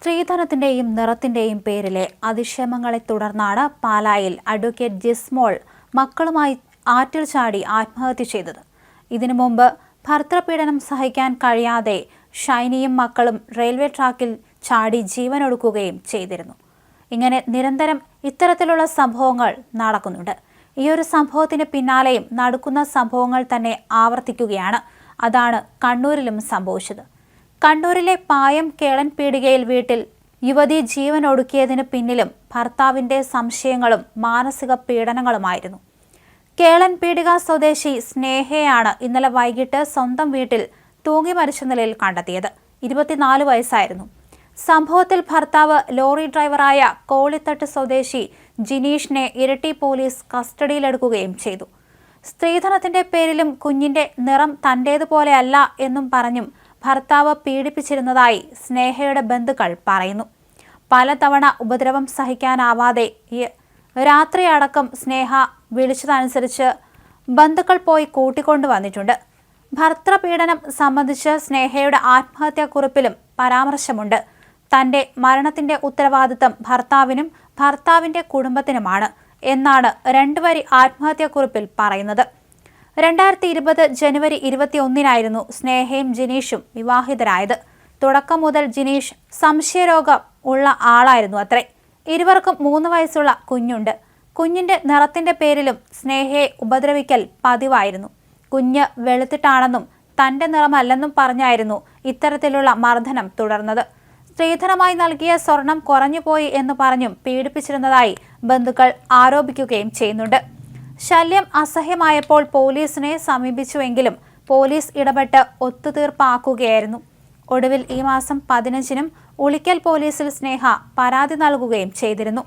സ്ത്രീധനത്തിന്റെയും നിറത്തിന്റെയും പേരിലെ അതിക്ഷേമങ്ങളെ തുടർന്നാണ് പാലായിൽ അഡ്വക്കേറ്റ് ജിസ്മോൾ മക്കളുമായി ആറ്റിൽ ചാടി ആത്മഹത്യ ചെയ്തത്. ഇതിനു മുമ്പ് ഭർത്തൃപീഡനം സഹിക്കാൻ കഴിയാതെ ഷൈനിയും മക്കളും റെയിൽവേ ട്രാക്കിൽ ചാടി ജീവനൊടുക്കുകയും ചെയ്തിരുന്നു. ഇങ്ങനെ നിരന്തരം ഇത്തരത്തിലുള്ള സംഭവങ്ങൾ നടക്കുന്നുണ്ട്. ഈ ഒരു സംഭവത്തിന് പിന്നാലെയും നടക്കുന്ന സംഭവങ്ങൾ തന്നെ ആവർത്തിക്കുകയാണ്. അതാണ് കണ്ണൂരിലും സംഭവിച്ചത്. കണ്ണൂരിലെ പായം കേളൻ പീടികയിൽ വീട്ടിൽ യുവതി ജീവൻ ഒടുക്കിയതിന് പിന്നിലും ഭർത്താവിന്റെ സംശയങ്ങളും മാനസിക പീഡനങ്ങളുമായിരുന്നു. കേളൻ പീടിക സ്വദേശി സ്നേഹയാണ് ഇന്നലെ വൈകിട്ട് സ്വന്തം വീട്ടിൽ തൂങ്ങി മരിച്ച നിലയിൽ കണ്ടെത്തിയത്. ഇരുപത്തിനാല് വയസ്സായിരുന്നു. സംഭവത്തിൽ ഭർത്താവ് ലോറി ഡ്രൈവറായ കോളിത്തട്ട് സ്വദേശി ജിനീഷിനെ ഇരട്ടി പോലീസ് കസ്റ്റഡിയിലെടുക്കുകയും ചെയ്തു. സ്ത്രീധനത്തിന്റെ പേരിലും കുഞ്ഞിന്റെ നിറം തന്റേതുപോലെയല്ല എന്നും പറഞ്ഞും ഭർത്താവ് പീഡിപ്പിച്ചിരുന്നതായി സ്നേഹയുടെ ബന്ധുക്കൾ പറയുന്നു. പലതവണ ഉപദ്രവം സഹിക്കാനാവാതെ രാത്രി രാത്രിയടക്കം സ്നേഹ വിളിച്ചതനുസരിച്ച് ബന്ധുക്കൾ പോയി കൂട്ടിക്കൊണ്ടു വന്നിട്ടുണ്ട് ഭർത്തൃപീഡനം സംബന്ധിച്ച് സ്നേഹയുടെ ആത്മഹത്യാക്കുറിപ്പിലും പരാമർശമുണ്ട്. തന്റെ മരണത്തിന്റെ ഉത്തരവാദിത്തം ഭർത്താവിനും ഭർത്താവിന്റെ കുടുംബത്തിനുമാണ് എന്നാണ് രണ്ടുവരി ആത്മഹത്യാക്കുറിപ്പിൽ പറയുന്നത്. രണ്ടായിരത്തി ഇരുപത് ജനുവരി ഇരുപത്തിയൊന്നിനായിരുന്നു സ്നേഹയും ജിനീഷും വിവാഹിതരായത്. തുടക്കം മുതൽ ജിനീഷ് സംശയരോഗം ഉള്ള ആളായിരുന്നു അത്രേ. ഇരുവർക്കും മൂന്ന് വയസ്സുള്ള കുഞ്ഞുണ്ട്. കുഞ്ഞിന്റെ നിറത്തിന്റെ പേരിലും സ്നേഹയെ ഉപദ്രവിക്കൽ പതിവായിരുന്നു. കുഞ്ഞ് വെളുത്തിട്ടാണെന്നും തന്റെ നിറമല്ലെന്നും പറഞ്ഞായിരുന്നു ഇത്തരത്തിലുള്ള മർദ്ദനം തുടർന്നത്. സ്ത്രീധനമായി നൽകിയ സ്വർണം കുറഞ്ഞുപോയി എന്ന് പറഞ്ഞും പീഡിപ്പിച്ചിരുന്നതായി ബന്ധുക്കൾ ആരോപിക്കുകയും ചെയ്യുന്നുണ്ട്. ശല്യം അസഹ്യമായപ്പോൾ പോലീസിനെ സമീപിച്ചുവെങ്കിലും പോലീസ് ഇടപെട്ട് ഒത്തുതീർപ്പാക്കുകയായിരുന്നു. ഒടുവിൽ ഈ മാസം പതിനഞ്ചിനും ഉളിക്കൽ പോലീസിൽ സ്നേഹ പരാതി നൽകുകയും ചെയ്തിരുന്നു.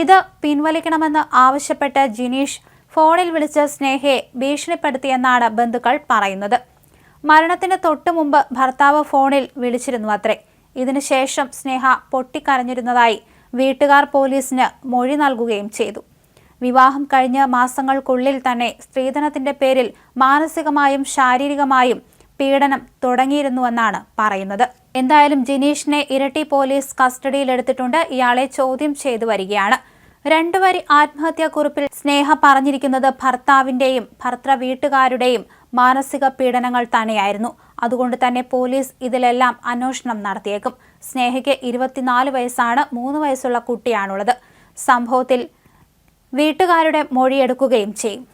ഇത് പിൻവലിക്കണമെന്ന് ആവശ്യപ്പെട്ട് ജിനീഷ് ഫോണിൽ വിളിച്ച് സ്നേഹയെ ഭീഷണിപ്പെടുത്തിയെന്നാണ് ബന്ധുക്കൾ പറയുന്നത്. മരണത്തിന് തൊട്ടു മുമ്പ് ഭർത്താവ് ഫോണിൽ വിളിച്ചിരുന്നു അത്രേ. ഇതിനുശേഷം സ്നേഹ പൊട്ടിക്കരഞ്ഞിരുന്നതായി വീട്ടുകാർ പോലീസിന് മൊഴി നൽകുകയും ചെയ്തു. വിവാഹം കഴിഞ്ഞ മാസങ്ങൾക്കുള്ളിൽ തന്നെ സ്ത്രീധനത്തിന്റെ പേരിൽ മാനസികമായും ശാരീരികമായും പീഡനം തുടങ്ങിയിരുന്നുവെന്നാണ് പറയുന്നത്. എന്തായാലും ജിനീഷിനെ ഇരട്ടി പോലീസ് കസ്റ്റഡിയിലെടുത്തിട്ടുണ്ട്. ഇയാളെ ചോദ്യം ചെയ്തു വരികയാണ്. രണ്ടുവരി ആത്മഹത്യാക്കുറിപ്പിൽ സ്നേഹ പറഞ്ഞിരിക്കുന്നത് ഭർത്താവിന്റെയും ഭർത്തൃ വീട്ടുകാരുടെയും മാനസിക പീഡനങ്ങൾ തന്നെയായിരുന്നു. അതുകൊണ്ട് തന്നെ പോലീസ് ഇതിലെല്ലാം അന്വേഷണം നടത്തിയേക്കും. സ്നേഹയ്ക്ക് ഇരുപത്തിനാല് വയസ്സാണ് മൂന്ന് വയസ്സുള്ള കുട്ടിയാണുള്ളത്. സംഭവത്തിൽ വീട്ടുകാരുടെ മൊഴിയെടുക്കുകയും ചെയ്യും.